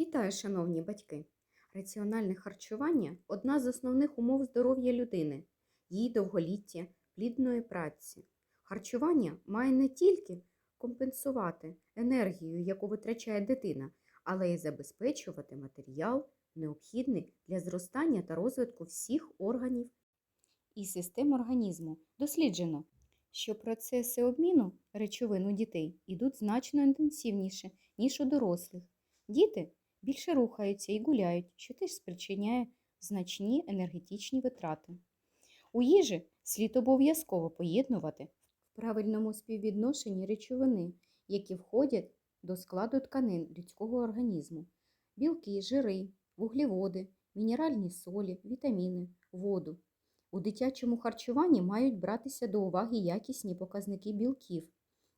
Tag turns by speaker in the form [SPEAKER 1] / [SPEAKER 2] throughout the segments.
[SPEAKER 1] Вітаю, шановні батьки! Раціональне харчування одна з основних умов здоров'я людини, її довголіття, плідної праці. Харчування має не тільки компенсувати енергію, яку витрачає дитина, але й забезпечувати матеріал, необхідний для зростання та розвитку всіх органів і систем організму. Досліджено, що процеси обміну речовин у дітей йдуть значно інтенсивніше, ніж у дорослих. Діти більше рухаються і гуляють, що теж спричиняє значні енергетичні витрати. У їжі слід обов'язково поєднувати в правильному співвідношенні речовини, які входять до складу тканин людського організму, білки, жири, вуглеводи, мінеральні солі, вітаміни, воду. У дитячому харчуванні мають братися до уваги якісні показники білків.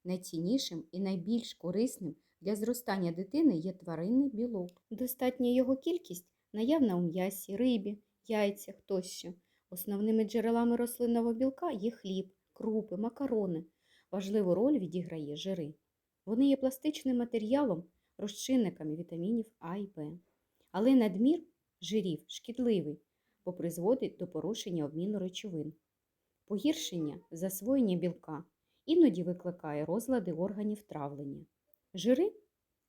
[SPEAKER 1] Найціннішим і найбільш корисним для зростання дитини є тваринний білок. Достатня його кількість наявна у м'ясі, рибі, яйцях тощо. Основними джерелами рослинного білка є хліб, крупи, макарони. Важливу роль відіграє жири. Вони є пластичним матеріалом, розчинниками вітамінів А і Б. Але надмір жирів шкідливий, бо призводить до порушення обміну речовин. Погіршення засвоєння білка іноді викликає розлади органів травлення. Жири,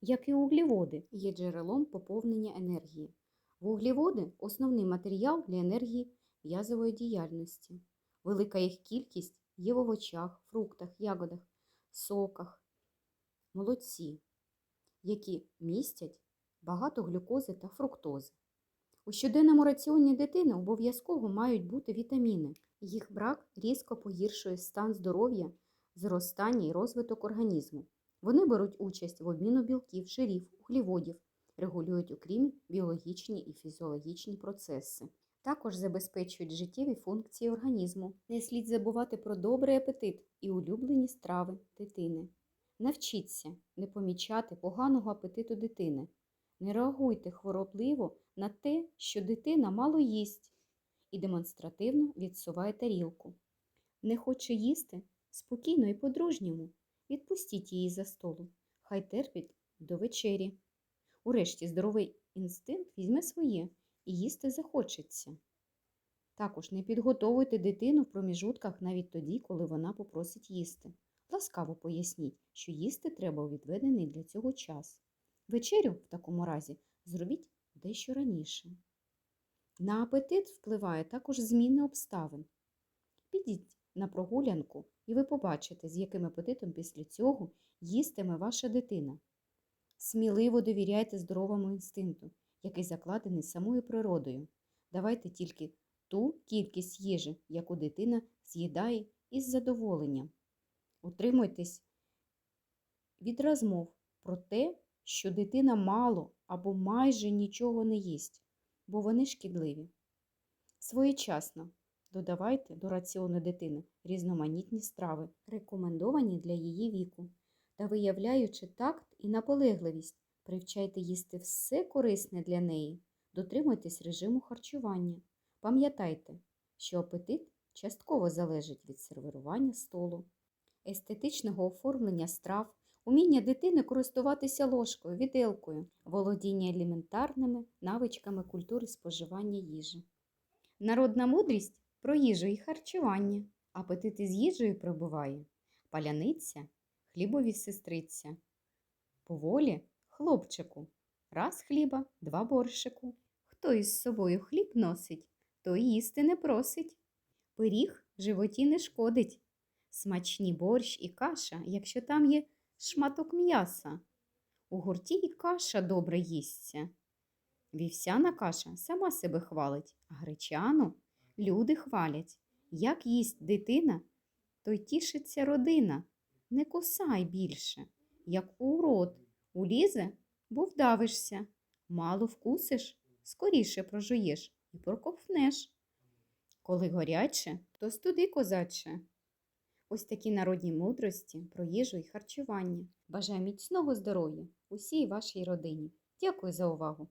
[SPEAKER 1] як і углеводи, є джерелом поповнення енергії. Вуглеводи – основний матеріал для енергії в'язової діяльності. Велика їх кількість є в овочах, фруктах, ягодах, соках, молоці, які містять багато глюкози та фруктози. У щоденному раціоні дитини обов'язково мають бути вітаміни. Їх брак різко погіршує стан здоров'я, зростання і розвиток організму. Вони беруть участь в обміну білків, жирів, углеводів, регулюють окрім біологічні і фізіологічні процеси. Також забезпечують життєві функції організму. Не слід забувати про добрий апетит і улюблені страви дитини. Навчіться не помічати поганого апетиту дитини. Не реагуйте хворобливо на те, що дитина мало їсть, і демонстративно відсуває тарілку. Не хоче їсти спокійно і по-дружньому. Відпустіть її за столу, хай терпить до вечері. Урешті здоровий інстинкт візьме своє і їсти захочеться. Також не підготовуйте дитину в проміжутках навіть тоді, коли вона попросить їсти. Ласкаво поясніть, що їсти треба у відведений для цього час. Вечерю, в такому разі, зробіть дещо раніше. На апетит впливає також зміни обставин. Підіть на прогулянку, і ви побачите, з яким апетитом після цього їстиме ваша дитина. Сміливо довіряйте здоровому інстинкту, який закладений самою природою. Давайте тільки ту кількість їжі, яку дитина з'їдає із задоволенням. Утримуйтесь від розмов про те, що дитина мало або майже нічого не їсть, бо вони шкідливі. Своєчасно додавайте до раціону дитини різноманітні страви, рекомендовані для її віку, та виявляючи такт і наполегливість, привчайте їсти все корисне для неї, дотримуйтесь режиму харчування. Пам'ятайте, що апетит частково залежить від сервірування столу, естетичного оформлення страв, уміння дитини користуватися ложкою, віделкою, володіння елементарними навичками культури споживання їжі. Народна мудрість про їжу і харчування. Апетит із їжею прибуває. Паляниця, хлібові сестриця. Поволі хлопчику. Раз хліба, два борщику. Хто із собою хліб носить, той їсти не просить. Пиріг животі не шкодить. Смачні борщ і каша, якщо там є шматок м'яса. У гурті і каша добре їсться. Вівсяна каша сама себе хвалить, а гречану люди хвалять. Як їсть дитина, то й тішиться родина. Не кусай більше, як у рот. Улізе, бо вдавишся. Мало вкусиш, скоріше прожуєш і проковтнеш. Коли горяче, то студи козаче. Ось такі народні мудрості про їжу і харчування. Бажаю міцного здоров'я усій вашій родині. Дякую за увагу!